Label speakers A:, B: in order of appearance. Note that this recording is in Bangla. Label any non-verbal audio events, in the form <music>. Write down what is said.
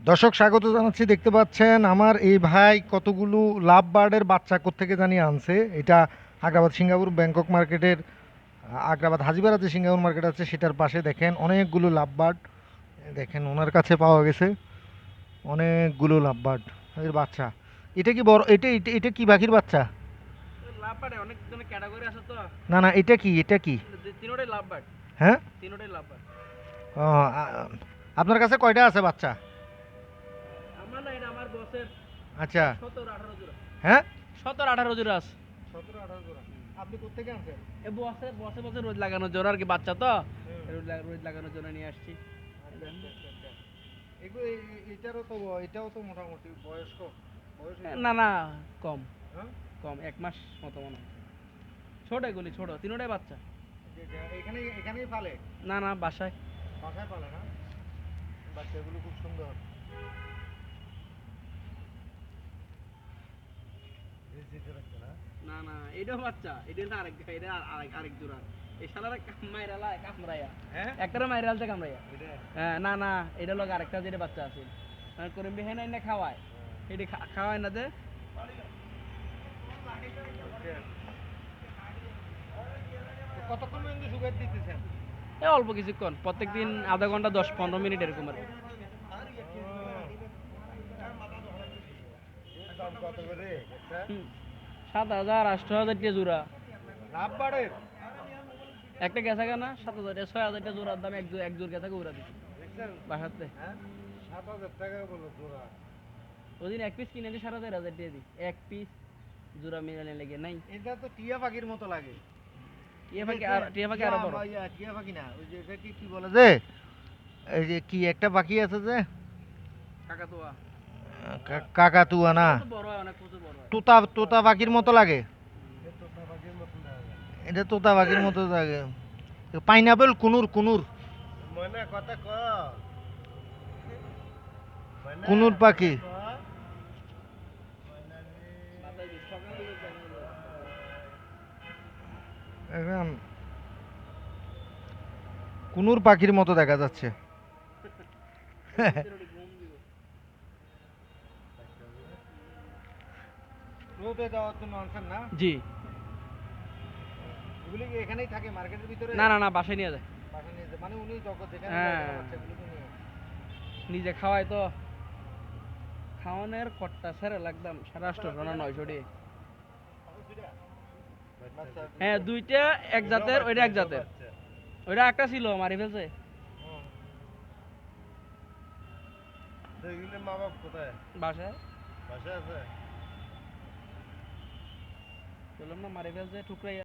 A: দর্শক স্বাগত জানাচ্ছি। দেখতে পাচ্ছেন আমার এই ভাই কতগুলো লাভ বার্ডের বাচ্চা কোত্থেকে জানি আনছে। এটা আগ্রাবাদ সিঙ্গাপুর ব্যাংকক মার্কেটের আগ্রাবাদ হাজিবাড়া যে সিঙ্গাপুর মার্কেট আছে সেটার পাশে দেখেন অনেকগুলো লাভ বার্ড। দেখেন ওনার কাছে পাওয়া গেছে অনেকগুলো লাভ বার্ড এর বাচ্চা। এটা কি বড় এটা এটা এটা কি পাখির বাচ্চা?
B: লাভ বার্ড অনেক আছে তো।
A: না না এটা কি এটা কি?
B: তিনোটাই লাভ বার্ড।
A: হ্যাঁ? আপনার কাছে কয়টা আছে বাচ্চা?
B: বসের
A: আচ্ছা।
B: সতেরো আঠারো জোড়া।
A: হ্যাঁ?
B: সতেরো আঠারো জোড়া আছে।
A: সতেরো আঠারো জোড়া। আপনি কোথেকে আনছেন?
B: এ বসে বসে বসে রোজ লাগানো জোড়া আর কি বাচ্চা তো। রোজ লাগা- রোজ লাগানোর জন্য নিয়ে আসছি।
A: এগুলো এটারও তো এটাও তো মোটামুটি বয়স্ক। বয়স
B: না না কম।
A: হ্যাঁ?
B: কম এক মাস মতো মনে হয়। ছোট এগুলি ছোট তিনোটাই বাচ্চা।
A: এখানে এখানেই পালে?
B: না না বাসায়।
A: বাসায় পালে না? বাচ্চাগুলো খুব সুন্দর।
B: না না এটাও বাচ্চা এটা না আরেক এটা আরেক আরেক জোড়া। এই শালারা মাইরালা কামড়াইয়া।
A: হ্যাঁ?
B: একটারে মাইরালতে কামড়াইয়া। হ্যাঁ না না এটা লোক আরেকটা যেটা বাচ্চা আছে। মানে করে বিহে না খাওয়ায়। এটি খাওয়ায় না যে
A: কতক্ষণ পর্যন্ত সুগার দিতেছেন?
B: এ অল্প কিছুক্ষণ প্রত্যেক দিন আধা ঘণ্টা দশ পনেরো মিনিট এরকম আর কি। সাত হাজার আষ্ট হাজার টাকা জোড়া। একটা গেছা কেনা? সাত হাজার ছয় হাজার টাকা জোড়ার দাম এক এক জোর উড়া দিচ্ছি বাসাতে।
A: হ্যাঁ? সাত হাজার টাকা বলো জোড়া।
B: ওদিন এক পিস কিনে সাড়ে চার হাজার টাকা দিই এক পিস জোড়া মিলানে লেগে নাই।
A: এটা তো টিয়া পাখির মতো লাগে।
B: টিয়া পাখি আর টিয়া পাখি আরও বড়।
A: টিয়া পাখি না ওই যে এটাকে কি বলে যে এই যে কি একটা পাখি আছে যে?
B: কাকাতুয়া।
A: কাকাতুয়া না?
B: বড় অনেক প্রচুর
A: তোতা তোতা পাখির মতো লাগে? এটা তোতা পাখির মতো লাগে। পাইনাপেল কুনুর কুনুর। কুনুর পাখি। কুনুর পাখির মতো দেখা যাচ্ছে। <laughs> রোদে দেওয়ার জন্য আনছেন না?
B: জি।
A: এগুলি কি এখানেই থাকে মার্কেটের ভিতরে?
B: না না না বাসায় নিয়ে যায়।
A: বাসা নিয়ে যায়। মানে উনি যখন যেখানে
B: হ্যাঁ। নিজে খাওয়ায় তো। খাওয়ানোর কট্টা সেরে লাগতাম সাড়ে আটশো না নয়শো টাকা। হ্যাঁ দুইটা এক জাতের ওইটা এক জাতের। ওইটা একটা ছিল মারি ফেলছে। বাসায়।
C: বাসায় আছে?
B: বললাম না মারে ফেলছে টুকরাই